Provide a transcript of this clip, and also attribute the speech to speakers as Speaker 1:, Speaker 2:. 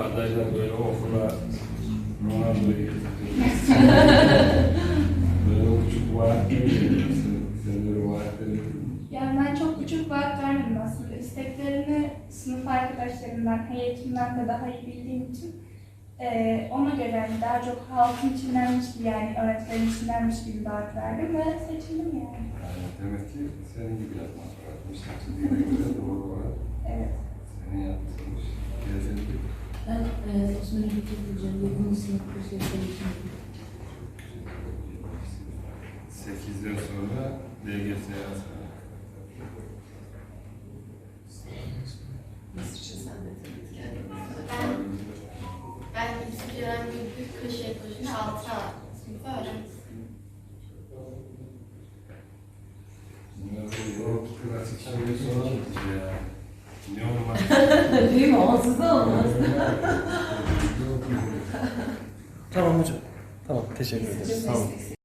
Speaker 1: adaylar böyle okula Ronaldo'yu böyle küçük vaatler veriyorsun. Sen böyle vaatler veriyorsun.
Speaker 2: Yani ben çok küçük vaat vermedim aslında. İsteklerini sınıf arkadaşlarımdan, heyetimden de daha iyi bildiğim için eee ona göre yani daha çok halkın içindenmiş gibi yani öğretmenin içindenmiş gibi vaat verdim ve seçildim yani.
Speaker 1: Yani demek ki senin gibi yapmak lazım. Sekizden sonra DGS yazma.
Speaker 3: Ben, ben ikinci dönem Gülgül Köşe Ekoloji'nde 6 sınıfta öğrencisiyim.
Speaker 1: Bunlar böyle yok klasik şeyleri soramadık ya. Ne olmaz?
Speaker 4: Değil mi? Onsuz da olmaz.
Speaker 5: Tamam hocam. Tamam teşekkür ederiz. Tamam.